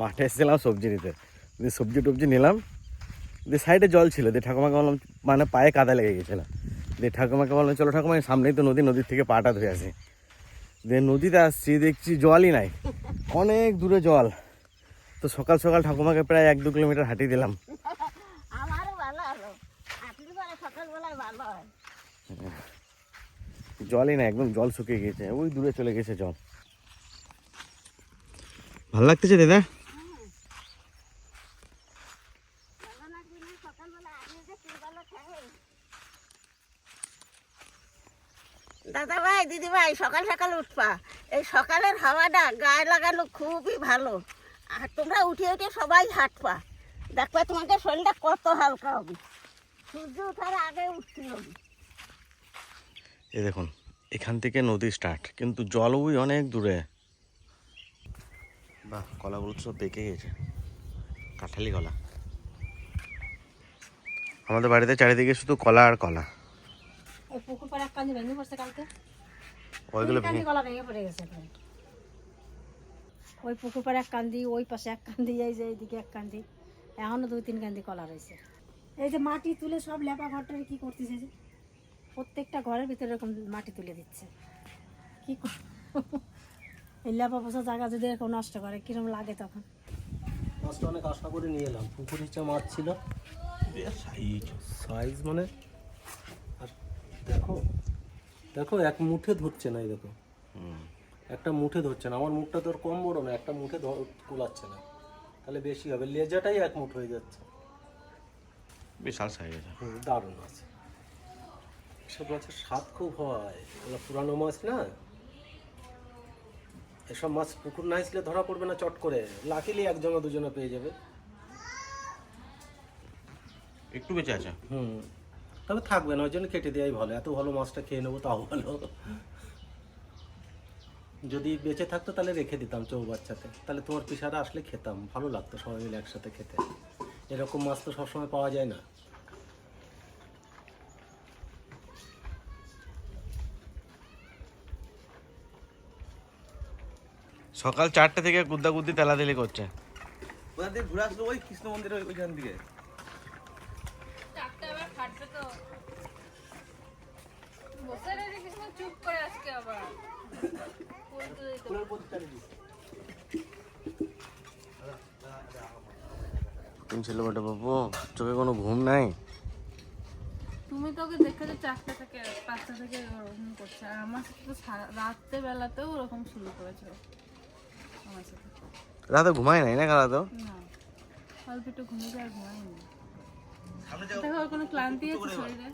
মাঠে এসেছিলাম সবজি নিতে দিয়ে সবজি টবজি নিলাম। দিয়ে সাইডে জল ছিল। দিয়ে ঠাকুমাকে বললাম মানে পায়ে কাদা লেগে গেছিল। দিয়ে ঠাকুমাকে বললাম চলো ঠাকুমা সামনেই তো নদী নদীর থেকে পাটা ধুয়ে আসি। দিয়ে নদীতে আসছি দেখছি জলই নাই। অনেক দূরে জল। তো সকাল সকাল ঠাকুমাকে প্রায় এক দু কিলোমিটার হাঁটিয়ে দিলাম। জলই না একদম জল শুকিয়ে গিয়েছে। ওই দূরে চলে গেছে জল। ভালো লাগতেছে দাদা ভালো না কি না সকালবেলা আপনি যে তিনবেলা খাই দাদা ভাই দিদি ভাই উঠবা এই সকালের হাওয়াটা গায়ে লাগানো খুবই ভালো। আর তোমরা উঠে উঠে সবাই হাঁটবা। দেখবা তোমাদের শরীরটা কত হালকা হবে। সূর্য ওঠার আগে উঠতে হবে। এই দেখুন এখান থেকে নদী স্টার্ট কিন্তু জল ওই অনেক দূরে। বাহ কলাগুলো সব পেকে গেছে। কাঁঠালি কলা। আমাদের বাড়িতে চারিদিকে শুধু কলা আর কলা। ওই পুকুর পাড়ে এক ভেঙে পড়ছে কালকে ওইগুলো ভেঙে- গলা ভেঙে পড়ে গেছে ওই পুকুর পাড়ে এক কান্দি ওই পাশে এক কান্দি এই যে এইদিকে এক কান্দি। এখনও দুই তিন কান্দি কলা রয়েছে। এই যে মাটি তুলে সব লেপা ঘরটারে কি করতেছে যে? প্রত্যেকটা ঘরের ভিতরে এরকম মাটি তুলে দিচ্ছে। কি এই লেপা পোষা জায়গা যদি এরকম নষ্ট করে কিরম লাগে তখন? মাছটা অনেক আশা করে নিয়ে এলাম। পুকুর ইচ্ছা মাছ ছিল। সাইজ মানে আর দেখো দেখো এক মুঠে ধরছে না এই দেখো। হুম। একটা মুঠে ধরছে না। আমার মুখটা তোর কম বড় না একটা মুঠে ধর- কুলাচ্ছে না। তাহলে বেশি হবে। লেজাটাই এক মুঠ হয়ে যাচ্ছে। বিশাল সাইজ হুম, দারুণ আছে। এসব মাছের স্বাদ খুব হয়। এগুলো পুরানো মাছ না। এসব মাছ পুকুর না আসলে ধরা পড়বে না চট করে। লাকিলি একজনে দুজনে পেয়ে যাবে। একটু বেঁচে আছে। হুম। তবে থাকবে না ওই জন্য কেটে দেওয়াই ভালো। এত ভালো মাছটা খেয়ে নেব তাও ভালো। যদি বেঁচে থাকতো তাহলে রেখে দিতাম চৌবাচ্চাতে। তাহলে তোমার পিসারা আসলে খেতাম ভালো লাগতো সবাই মিলে একসাথে খেতে। এরকম মাছ তো সবসময় পাওয়া যায় না। সকাল চারটে থেকে গুদ্দা গুদ্দি তেলাতেলি করছে। ওখান থেকে ঘুরে আসলো ওই কৃষ্ণ মন্দিরের ওইখান থেকে বসে রয়েছে কিছু চুপ করে আজকে আবার। তুমি ছিল বটে বাবু চোখে কোনো ঘুম নাই? তুমি তো ওকে দেখেছ চারটা থেকে পাঁচটা থেকে ওরকম করছে। আর আমার সাথে তো রাত্রে বেলাতেও ওরকম শুরু করেছিল। আমার সাথে। রাতে ঘুমাই নাই না কারা তো না। অল্প একটু ঘুমিয়ে আর ঘুমাইনি দেখো কোনো ক্লান্তি আছে শরীরে?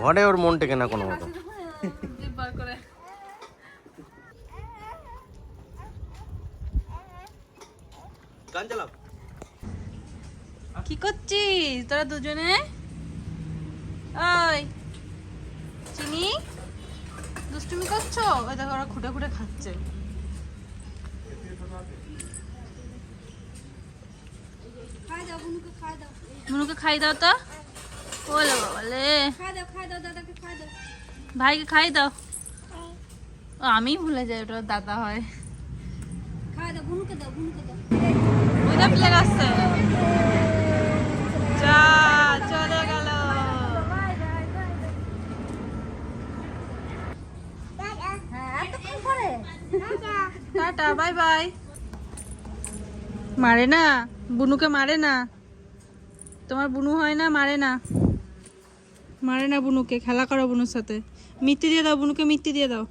ঘরে ওর মন টেকে না কোনো মতো। কি করছিস? তোরা দুজনে? ওই, চিনি? দুষ্টুমি করছ? ওই দেখো, ওরা খুঁটে খুঁটে খাচ্ছে। মুনুকে খাই দাও তো। ওলে বাবালে ভাইকে খাই দাও। আমি ভুলে যাই ওটা দাদা হয়। ওইটা প্লেন আসছে। যা চলে গেল। Tata bye bye. মারে না বুনুকে মারে না। তোমার বুনু হয় না মারে না। মারে না বুনুকে, খেলা করো বুনুর সাথে। মিত্তি দিয়ে দাও, বুনুকে মিত্তি দিয়ে দাও।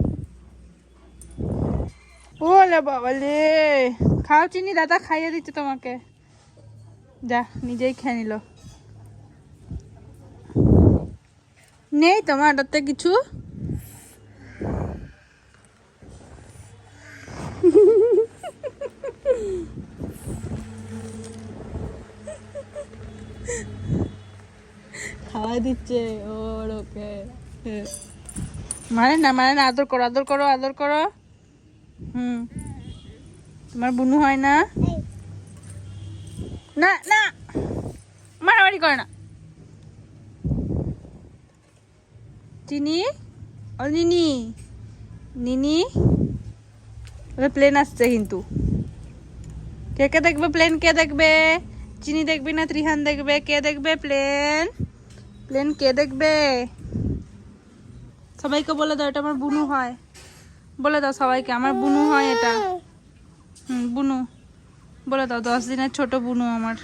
ওলে বাবা লে খাও চিনি, দাদা খাইয়ে দিচ্ছে তোমাকে। যা, নিজেই খেয়ে নিল। নেই তোমার ওটাতে কিছু। খাওয়াই দিচ্ছে, ওর ওকে। মানে না মানে না আদর করো আদর করো আদর করো। হুম। তোমার বুনু হয় না? না না। মারামারি করে না। চিনি? ও, নিনি। নিনি? প্লেন আসছে কিন্তু। কে কে দেখবে প্লেন কে দেখবে? চিনি দেখবি না, ত্রিহান দেখবে? কে দেখবে প্লেন প্লেন কে দেখবে? সবাইকে বলে দাও, এটা আমার বুনু হয়। বলে দাও সবাইকে, আমার বুনু হয় এটা। হুম, বুনু। বলে দাও, দশ দিনের ছোট বুনু আমার।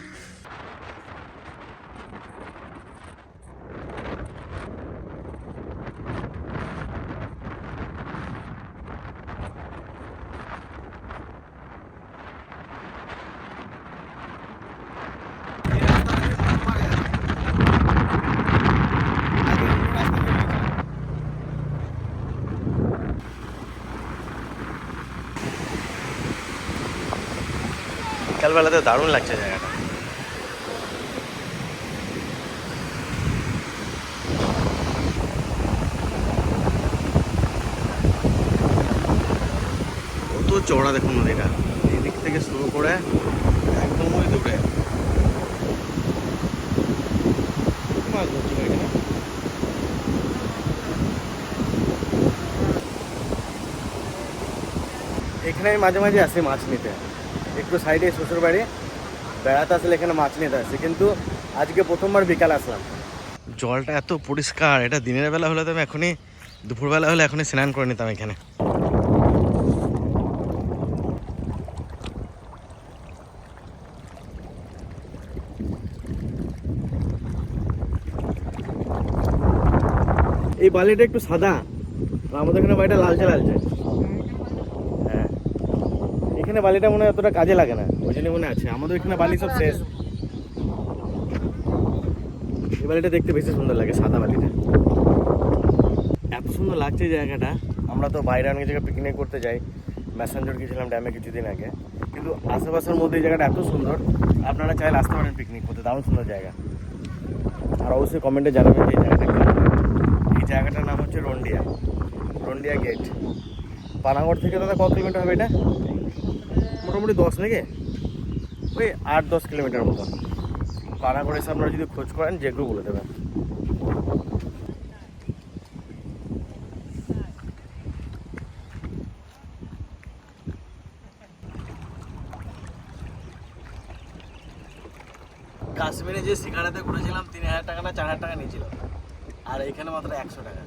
বিকালবেলাতে দারুণ লাগছে জায়গাটা। কত চওড়া দেখুন নদীটা এই দিক থেকে শুরু করে একদম ওই দূরে। মাছ এখানে? এখানে আমি মাঝে মাঝে আসি মাছ নিতে। একটু সাইডে শ্বশুর বাড়ি। বেড়াতে আসলে এখানে মাছ নিতে আসি কিন্তু আজকে প্রথমবার বিকাল আসলাম। জলটা এত পরিষ্কার এটা দিনের বেলা হলে তো আমি এখনই দুপুরবেলা হলে এখনই স্নান করে নিতাম এখানে। এই বালিটা একটু সাদা আর আমাদের এখানে বাড়িটা লালচে লালচে এখানে বালিটা মনে হয় অতটা কাজে লাগে না। ওই জন্য মনে আছে। আমাদের এখানে বালি সব শেষ। এই বালিটা দেখতে বেশি সুন্দর লাগে, সাদা বালিটা। এত সুন্দর লাগছে জায়গাটা। আমরা তো বাইরে অনেক জায়গায় পিকনিক করতে যাই। ম্যাসাঞ্জোর গিয়েছিলাম ড্যামে কিছুদিন আগে। কিন্তু আশেপাশের মধ্যে এই জায়গাটা এত সুন্দর। আপনারা চাইলে আসতে পারেন পিকনিক করতে। দারুণ সুন্দর জায়গা। আর অবশ্যই কমেন্টে জানাবেন যে এই জায়গাটা। এই জায়গাটার নাম হচ্ছে রন্ডিয়া। রন্ডিয়া গেট পানাগড় থেকে দাদা কত কিলোমিটার হবে এটা? মোটামুটি দশ নাকি? ওই আট, দশ কিলোমিটার মতো। পানাগড় এসে আপনারা যদি খোঁজ করেন, যে কেউ বলে দেবেন। কাশ্মীরে যে সিঙ্গাড়াতে ঘুরেছিলাম তিন হাজার টাকা না চার হাজার টাকা নিয়েছিল। আর এখানে মাত্র একশো টাকা।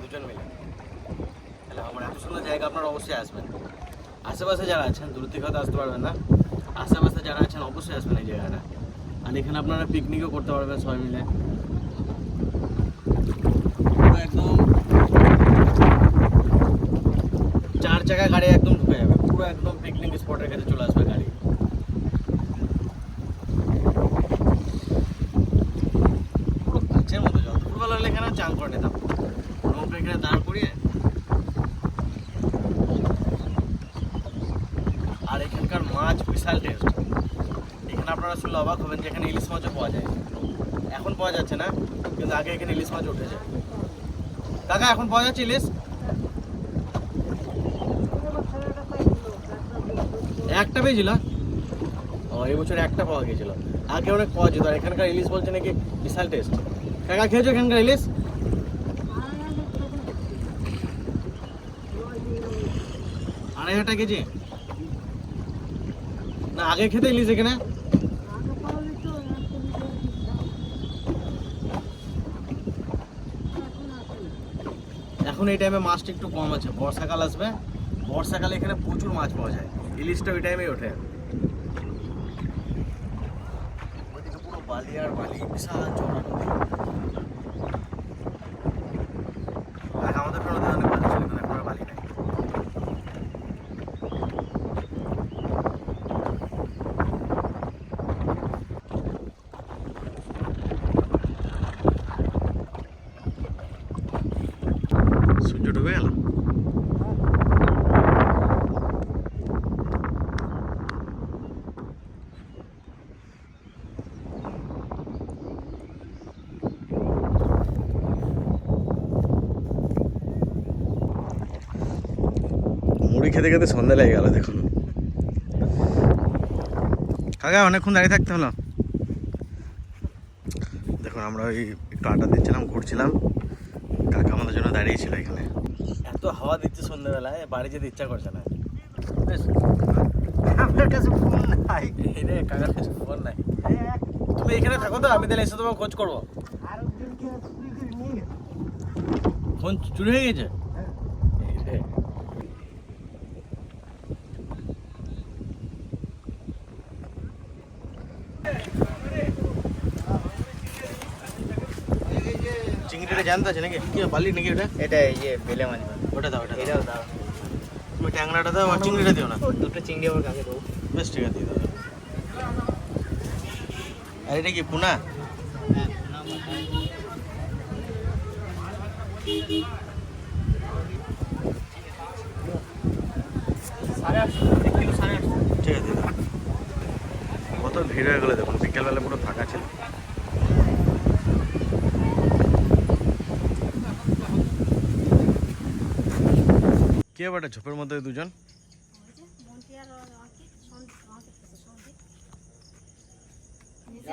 দুজন মিলে। তাহলে আমার এত সুন্দর জায়গা আপনারা অবশ্যই আসবেন। আশেপাশে যারা আছেন, দূর থেকে হয়তো আসতে পারবেন না। আশেপাশে যারা আছেন, অবশ্যই আসবেন এই জায়গাটা। আর এখানে আপনারা পিকনিকও করতে পারবেন সবাই মিলে। একদম চার চাকা গাড়ি একদম ঢুকে যাবে। পুরো একদম পিকনিক স্পটের কাছে চলে আসবে গাড়ি। পুরো কাছের মতো দুপুরবেলা হলে এখানে চান করে নিতাম নৌকা এখানে দাঁড় করিয়ে আর এখানকার মাছ টেস্ট এখানে আপনারা শুনলে অবাক হবেন যে এখানে ইলিশ মাছও পাওয়া যায়। এখন পাওয়া যাচ্ছে না, কিন্তু আগে এখানে ইলিশ মাছ উঠেছে কাকা, এখন পাওয়া যাচ্ছে ইলিশ? একটা পেয়েছিল? ও, এই বছর একটা পাওয়া গিয়েছিল। আগে অনেক পাওয়া যেত, আর এখানকার ইলিশ বলছে নাকি বিশাল টেস্ট কাকা, খেয়েছো এখানকার ইলিশ? আড়াই হাজার টাকা কেজি? আগে খেতে ইলিশ এখানে? এখন এই টাইমে মাছটা একটু কম আছে। বর্ষাকাল আসবে। বর্ষাকালে এখানে প্রচুর মাছ পাওয়া যায়। ইলিশটা ওই টাইমেই ওঠে। পুরো বালি আর বালি বিশাল চড়া আমাদের বালি ছিল এখন বালি খেতে খেতে সন্ধ্যা লেগে গেল দেখুন। কাকা অনেকক্ষণ দাঁড়িয়ে থাকতে হলো। দেখুন আমরা ওই একটু আড্ডা দিচ্ছিলাম ঘুরছিলাম। কাকা আমাদের জন্য দাঁড়িয়েছিল এখানে। এত হাওয়া দিচ্ছে সন্ধ্যাবেলায় বাড়ি যেতে ইচ্ছা করছে না। বেশ। আমার কাছে ফোন নাই। রে কাকার কাছে খবর নাই। তুমি এখানে থাকো তো আমি তাহলে এসে তোমার খোঁজ করব। ফোন চুরি হয়ে গেছে এই রে। জানতে আছে নাকি? কি বালি নাকি ওটা? এটা ইয়ে বেলে মাছ। ওটা দাও ওটা দাও এটাও দাও। তুমি ট্যাংরাটা দাও আর চিংড়িটা দিও না। দুটো চিংড়ি আবার কাকে দেবো বেশ ঠিক আছে দাও। আর এটা কি পুনা? ঠিক আছে দাও। কত ভিড় হয়ে গেলো দেখুন বিকেলবেলা পুরো ফাঁকা ছিল। কে বাটা ঝোপের মধ্যে দুজন।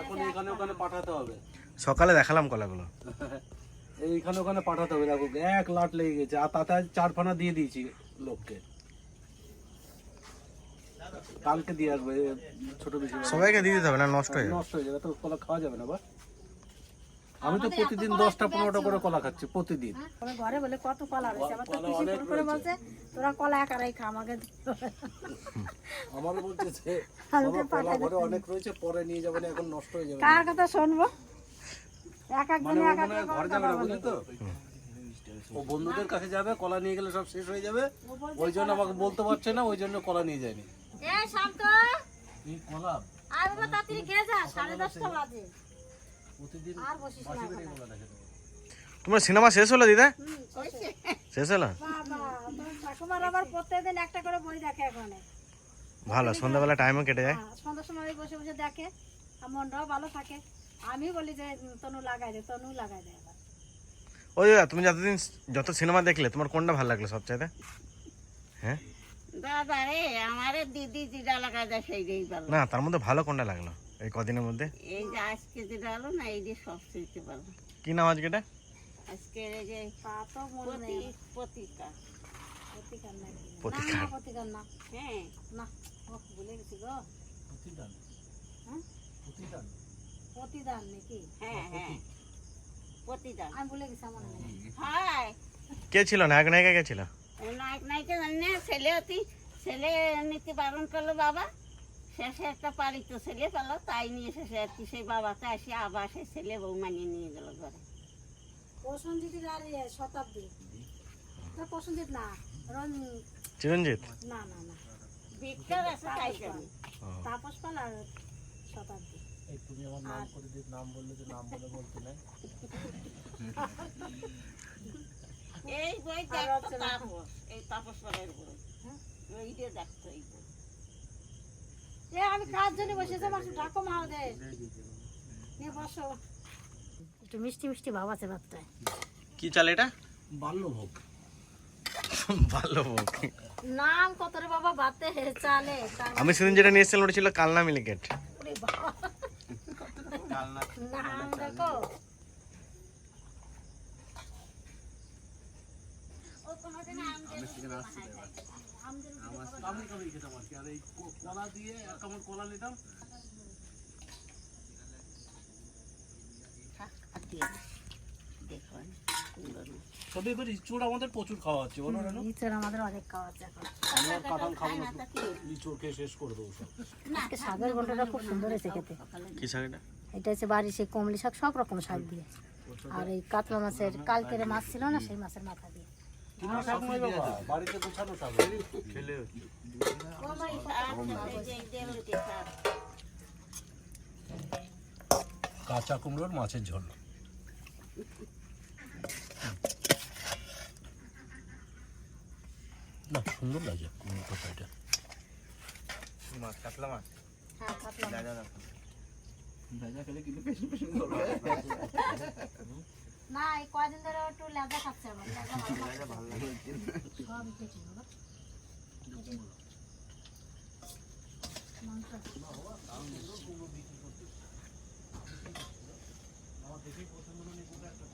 এখন এখানে ওখানে পাঠাতে হবে। সকালে দেখালাম কলাগুলো। এইখানে ওখানে পাঠাতে হবে দেখো এক লাট লেগে গেছে। আর তাতে আজ চার ফানা দিয়ে দিয়েছি লোককে। কালকে দিয়ে আসবে ছোট বেশি সবাইকে দিয়ে দিতে হবে না নষ্ট হয়ে যাবে। নষ্ট হয়ে যাবে তো কলা খাওয়া যাবে না বা আমি তো প্রতিদিন দশটা পনেরোটা করে কলা খাচ্ছি প্রতিদিন। ঘরে বলে কত কলা রয়েছে? আবার তো করে বলছে তোরা কলা একারাই খা আমাকে আমার বলছে যে আমার কলা ঘরে অনেক রয়েছে পরে নিয়ে যাবেন এখন নষ্ট হয়ে যাবে। কার কথা শুনব? এক একজন মানে এক এক ঘর যাবে না বুঝলি তো? ও বন্ধুদের কাছে যাবে কলা নিয়ে গেলে সব শেষ হয়ে যাবে। ওই জন্য আমাকে বলতে পারছে না ওই জন্য কলা নিয়ে যায়নি। এই শান্ত। এই কলা? আর বাবা তাড়াতাড়ি খেয়ে যা সাড়ে দশটা বাজে। তোমার সিনেমা শেষ হলো দিদা? শেষ হলো? ঠাকুমার আবার প্রত্যেকদিন একটা করে বই দেখে এখানে। ভালো সন্ধ্যাবেলা টাইমও কেটে যায়। হ্যাঁ, সন্ধ্যার সময় বসে বসে দেখে আর মনটাও ভালো থাকে। আমি বলি যে তনু লাগাই দে তনু লাগাই দে ওই দাদা তুমি যতদিন যত সিনেমা দেখলে তোমার কোনটা ভালো লাগল সবচাইতে? হ্যাঁ? দাদা রে আমার দিদি যেটা লাগা যায় সেইটাই ভালো। না তার মধ্যে ভালো কোনটা লাগল? এই কদিনের মধ্যে? এই যে আজকে যেটা হলো না এই যে সব শিখতে পারব। কি নাম আজকে এটা? আজকে এই যে তা তো মনে নেই। প্রতি প্রতিকা প্রতিকার না না প্রতিকার না হ্যাঁ। না ও ভুলে গেছি গো। প্রতিদান হ্যাঁ? প্রতিদান প্রতিদান নাকি? হ্যাঁ হ্যাঁ। প্রতিদান আমি ভুলে গেছি আমার মনে নেই হয় কে ছিল? নায়ক নায়িকা কে ছিল? নায়ক নায়িকা জানি না ছেলে অতি ছেলে নিতে বারণ করল বাবা। শেষে একটা পালিত ছেলে পেল তাই নিয়ে শেষে আর কি সেই বাবাকে আসে আবার সেই ছেলে বউ মানিয়ে নিয়ে গেল ঘরে। প্রসঞ্জিতের আর শতাব্দী। তো প্রসঞ্জিত না রন চিরঞ্জিত? না না না। বিজ্ঞান আছে তাই তাপস পাল আর শতাব্দী। এই তুমি আমার নাম করে দিয়ে নাম বললে যে নাম বলে বলতে নাই। এই বই। তাপস এই তাপস পালের বই। ওই দিয়ে দেখতো এই বই। এ আমি কার জন্য বসেছি আমার ঠাকুমা দে। নিয়ে বসো। একটু মিষ্টি মিষ্টি ভাব আছে ভাতটায়। কি চাল এটা? বাল্যভোগ। ভালো নাম কত রে বাবা? চালে। আমি সেদিন যেটা নিয়ে এসেছিলাম ওটা ছিল কালনা মিলিকেট। ওরে বাবা। নাম দেখো। আমি শাকের খুব সুন্দর খেতে এটা হচ্ছে বাড়ি সেই কমলি শাক সব রকম শাক দিয়ে আর এই কাতলা মাছের কালকের মাছ ছিল না সেই মাছের মাথা বাড়িতে গোছানো শাক। খেলে। কাঁচা কুমড়োর মাছের ঝোল। না সুন্দর লাগে কুমড়ো তরকারিটা। মাছ কাতলা মাছ? হ্যাঁ কাতলা মাছ। খেলে কিন্তু পেছন করবে না এই কয়দিন ধরে একটু লেদা খাচ্ছে আমার লেদা ভালো লাগে সব কেটে বাবা দেখি প্রথম মনে হয় একটা